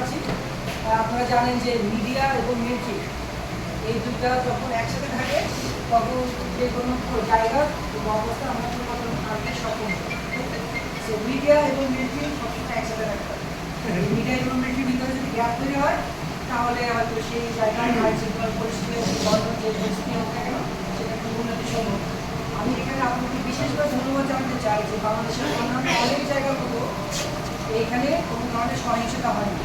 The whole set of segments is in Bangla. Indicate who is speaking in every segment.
Speaker 1: আছি। আপনারা জানেন যে মিডিয়া এবং মিউজিক, এই দুটা যখন একসাথে থাকে, তখন যে কোনো জায়গার অবস্থা আমরা কোনো কথা আনতে সক্ষম সো মিডিয়া এবং মিলিটারি সবসময় একসাথে রাখতে হবে। মিডিয়া এবং মিলিটারির ভিতরে যদি গ্যাপ তৈরি হয়, তাহলে হয়তো সেই জায়গায় আইন শৃঙ্খলা পরিস্থিতি যে পরিস্থিতি হোক না কেন, সেটা একটু উন্নতি সম্ভব। আমি এখানে আপনাকে বিশেষ করে ধন্যবাদ জানাতে চাই যে বাংলাদেশের অন্যান্য অনেক জায়গাগুলো, এখানে কোনো ধরনের সহিংসতা হয়নি।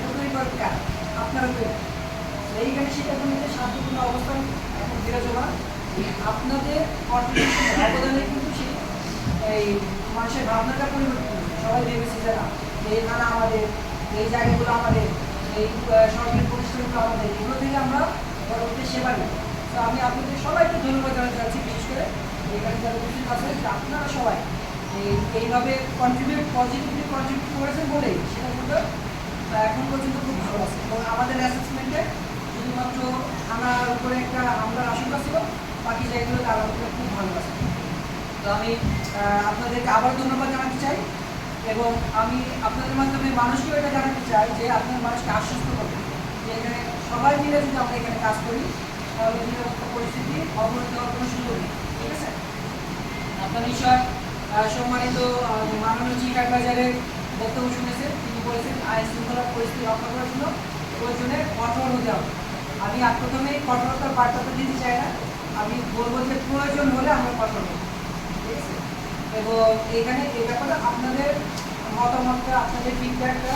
Speaker 1: এটা তৈরি করে আপনারা আমাদের এগুলো থেকে আমরা পরবর্তী সেবা নিই তো আমি আপনাদের সবাইকে ধন্যবাদ জানাতে চাচ্ছি, বিশেষ এখানে আপনারা সবাই এইভাবে কন্ট্রিবিউট পজিটিভলি কন্ট্রিবিউট করেছেন বলেই সেটা কিন্তু এখন পর্যন্ত খুব ভালো আছে। এবং আমাদের অ্যাসেসমেন্টে শুধুমাত্র থানার উপরে একটা হামলার আশঙ্কা ছিল বাকি জায়গাগুলোতে আলহামদুলিল্লাহ খুব ভালো আছে। তো আমি আপনাদেরকে আবার ধন্যবাদ জানাতে চাই এবং আমি আপনাদের মাধ্যমে মানুষকেও এটা জানাতে চাই যে আপনার মানুষকে আশ্বস্ত করবেন যে এখানে সবাই মিলে যদি আমরা এখানে কাজ করি তাহলে নিরাপত্তা পরিস্থিতি অবনতি হওয়ার কোনো সুযোগ নেই। ঠিক আছে? আপনার আহ, সম্মানিত মাননীয় চিফ অ্যাডভাইজারের বক্তব্য শুনেছেন তিনি বলেছেন, আইন শৃঙ্খলা পরিস্থিতি রক্ষা করার জন্য প্রয়োজনের কঠোর হতে হবে। আমি আর প্রথমেই কঠোরতার বার্তাটা দিতে চাই না। আমি বলব যে প্রয়োজন হলে আমরা কঠোর হব। ঠিক আছে? এবং এখানে এটা ব্যাপারে আপনাদের মতামতটা, আপনাদের ফিডব্যাকটা